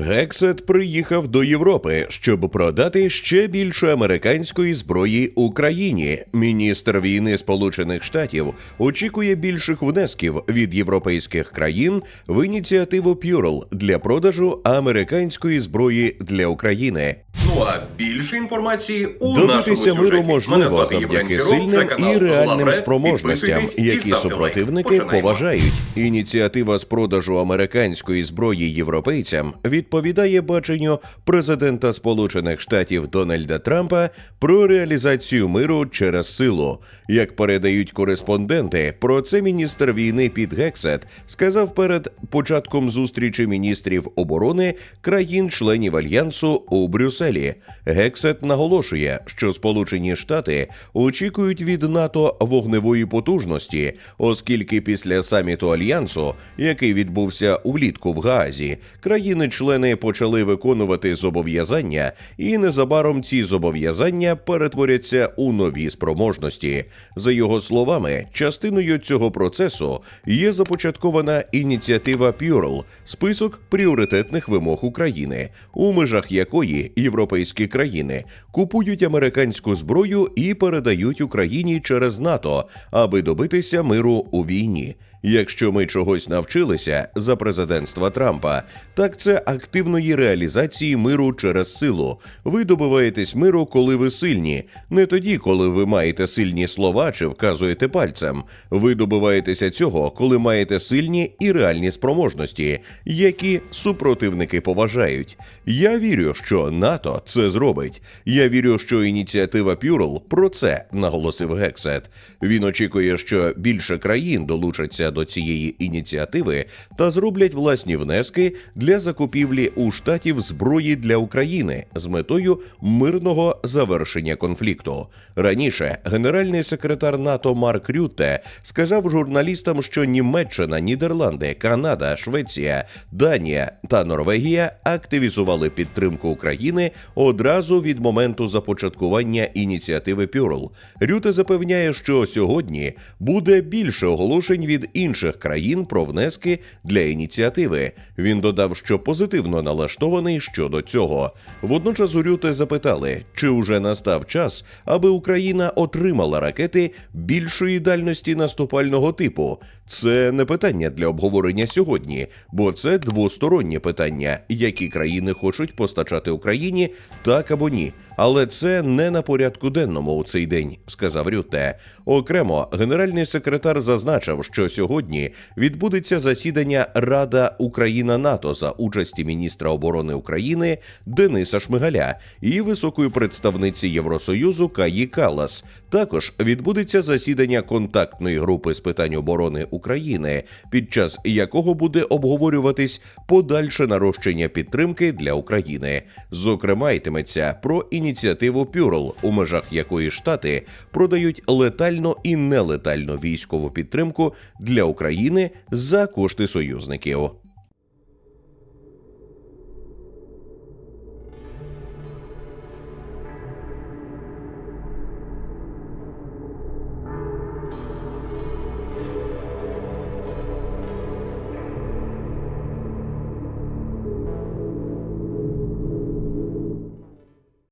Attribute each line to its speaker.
Speaker 1: Гексет приїхав до Європи, щоб продати ще більше американської зброї Україні. Міністр війни Сполучених Штатів очікує більших внесків від європейських країн в ініціативу Пюрл для продажу американської зброї для України.
Speaker 2: Ну а більше інформації у
Speaker 1: Добитися миру можливо завдяки сильним і реальним спроможностям, які супротивники поважають. Ініціатива з продажу американської зброї європейцям відповідає баченню президента Сполучених Штатів Дональда Трампа про реалізацію миру через силу. Як передають кореспонденти, про це міністр війни Піт Гексет сказав перед початком зустрічі міністрів оборони країн-членів альянсу у Брюсселі. Гексет наголошує, що Сполучені Штати очікують від НАТО вогневої потужності, оскільки після саміту альянсу, який відбувся влітку в Гаазі, країни-члени почали виконувати зобов'язання, і незабаром ці зобов'язання перетворяться у нові спроможності. За його словами, частиною цього процесу є започаткована ініціатива Пюрл список пріоритетних вимог України, у межах якої європейські країни купують американську зброю і передають Україні через НАТО, аби добитися миру у війні. Якщо ми чогось навчилися за президентства Трампа, так це активної реалізації миру через силу. Ви добиваєтесь миру, коли ви сильні, не тоді, коли ви маєте сильні слова чи вказуєте пальцем. Ви добиваєтеся цього, коли маєте сильні і реальні спроможності, які супротивники поважають. Я вірю, що НАТО це зробить. Я вірю, що ініціатива Пюрл про це наголосив Гексет. Він очікує, що більше країн долучаться до цієї ініціативи та зроблять власні внески для закупівлі у штатів зброї для України з метою мирного завершення конфлікту. Раніше генеральний секретар НАТО Марк Рютте сказав журналістам, що Німеччина, Нідерланди, Канада, Швеція, Данія та Норвегія активізували підтримку України одразу від моменту започаткування ініціативи Пюрл. Рюте запевняє, що сьогодні буде більше оголошень від інших країн про внески для ініціативи. Він додав, що позитивно налаштований щодо цього. Водночас у запитали, чи уже настав час, аби Україна отримала ракети більшої дальності наступального типу. Це не питання для обговорення сьогодні, бо це двостороннє питання, які країни хочуть постачати Україні, так або ні. Але це не на порядку денному у цей день, сказав Рютте. Окремо, генеральний секретар зазначив, що сьогодні відбудеться засідання Рада Україна НАТО за участі міністра оборони України Дениса Шмигаля і високої представниці Євросоюзу Каї Калас. Також відбудеться засідання контактної групи з питань оборони України, під час якого буде обговорюватись подальше нарощення підтримки для України. Зокрема, йтиметься про ініціативу Пюрл, у межах якої штати продають летальну і нелетальну військову підтримку для України за кошти союзників.